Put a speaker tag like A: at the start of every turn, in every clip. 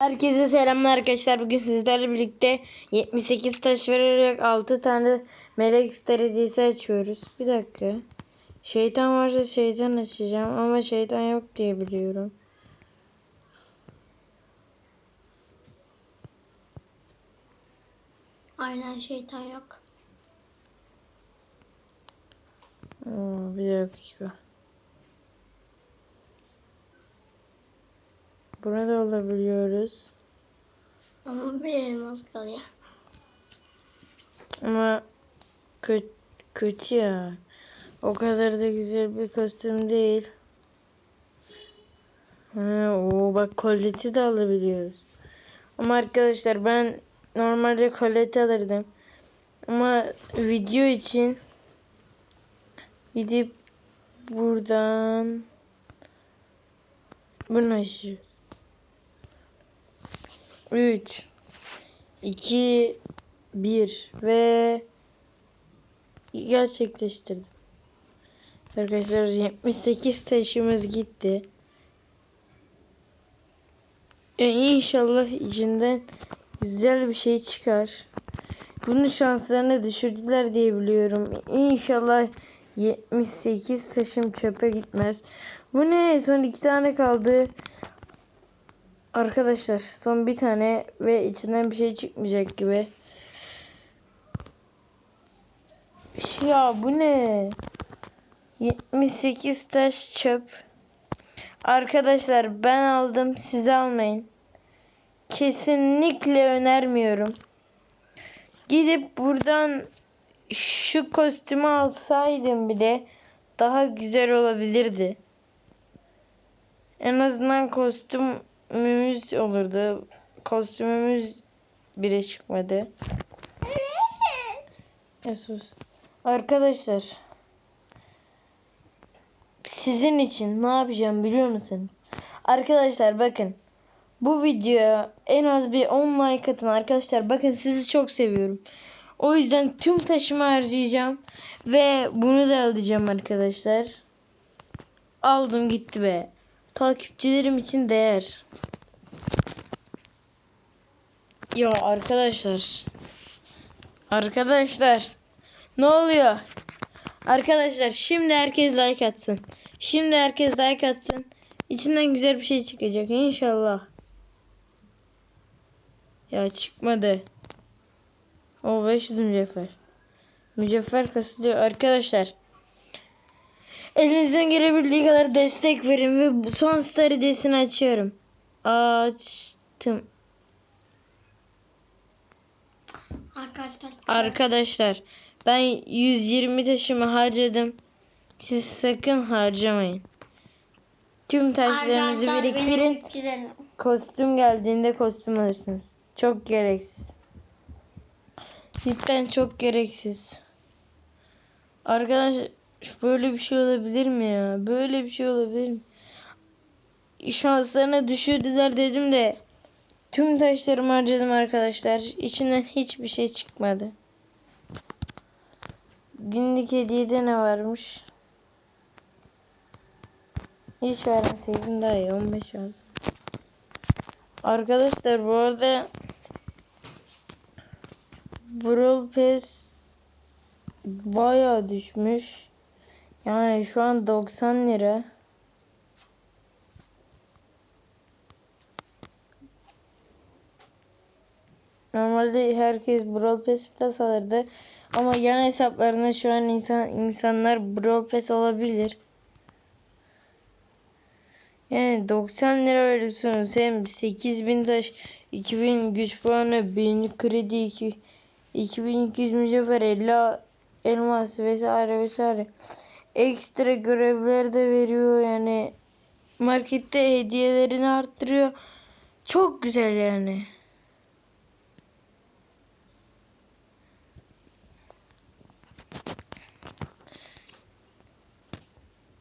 A: Herkese selamlar arkadaşlar. Bugün sizlerle birlikte 78 taş vererek 6 tane melek star hediyesi açıyoruz. Bir dakika. Şeytan varsa şeytan açacağım ama şeytan yok diye biliyorum.
B: Aynen şeytan yok.
A: Oo, bir dakika. Burada olabiliyoruz.
B: Ama bir elmas kalıyor.
A: Ama kötü, kötü ya. O kadar da güzel bir kostüm değil. Ha, o bak koleti de alabiliyoruz. Ama arkadaşlar ben normalde koleti alırdım. Ama video için gidip buradan bunu açacağız. 3 2 1 ve gerçekleştirdim. Arkadaşlar 78 taşımız gitti. E, inşallah içinden güzel bir şey çıkar. Bunun şanslarını düşürdüler diye biliyorum. İnşallah 78 taşım çöpe gitmez. Bu ne? Son iki tane kaldı. Arkadaşlar son bir tane ve içinden bir şey çıkmayacak gibi. Ya bu ne? 78 taş çöp. Arkadaşlar ben aldım siz almayın. Kesinlikle önermiyorum. Gidip buradan şu kostümü alsaydım bile daha güzel olabilirdi. En azından kostümümüz olurdu. Kostümümüz bile çıkmadı.
B: Evet.
A: Sus. Arkadaşlar sizin için ne yapacağım biliyor musunuz? Arkadaşlar bakın bu videoya en az bir 10 like atın arkadaşlar. Bakın sizi çok seviyorum. O yüzden tüm taşımı harcayacağım ve bunu da alacağım arkadaşlar. Aldım gitti be. Takipçilerim için değer. Ya arkadaşlar. Arkadaşlar. Ne oluyor? Arkadaşlar şimdi herkes like atsın. Şimdi herkes like atsın. İçinden güzel bir şey çıkacak inşallah. Ya çıkmadı. O 500 mücevher. Mücevher kasılıyor. Arkadaşlar. Elinizden gelebildiği kadar destek verin ve son hediyesini açıyorum. Açtım.
B: Arkadaşlar.
A: Arkadaşlar ben 120 taşımı harcadım. Siz sakın harcamayın. Tüm taşlarınızı biriktirin. Kostüm geldiğinde kostüm alırsınız. Çok gereksiz. Cidden çok gereksiz. Arkadaşlar böyle bir şey olabilir mi ya? Böyle bir şey olabilir mi? Şanslarına düşürdüler dedim de tüm taşlarımı harcadım arkadaşlar. İçinden hiçbir şey çıkmadı. Günlük hediyede ne varmış? Hiç vermeseydim daha iyi. 15 var. Arkadaşlar bu arada Brawl Pass bayağı düşmüş. Yani şu an 90 lira. Normalde herkes Brawl Pass Plus alırdı. Ama yan hesaplarına şu an insan insanlar Brawl Pass alabilir. Yani 90 lira veriyorsunuz. Hem 8000 taş, 2000 güç puanı, 1000 kredi, 2, 2200 mücevher, 50 elmas vesaire vesaire. Ekstra görevler de veriyor yani. Markette hediyelerini arttırıyor. Çok güzel yani.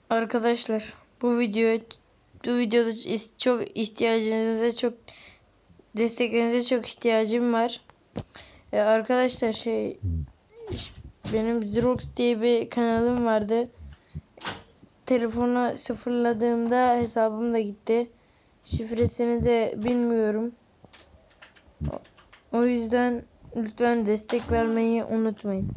A: Arkadaşlar bu video bu videoda çok ihtiyacınıza çok desteklerinize çok ihtiyacım var. Ee, arkadaşlar şey benim Xerox diye bir kanalım vardı telefonu sıfırladığımda hesabım da gitti. Şifresini de bilmiyorum. O yüzden lütfen destek vermeyi unutmayın.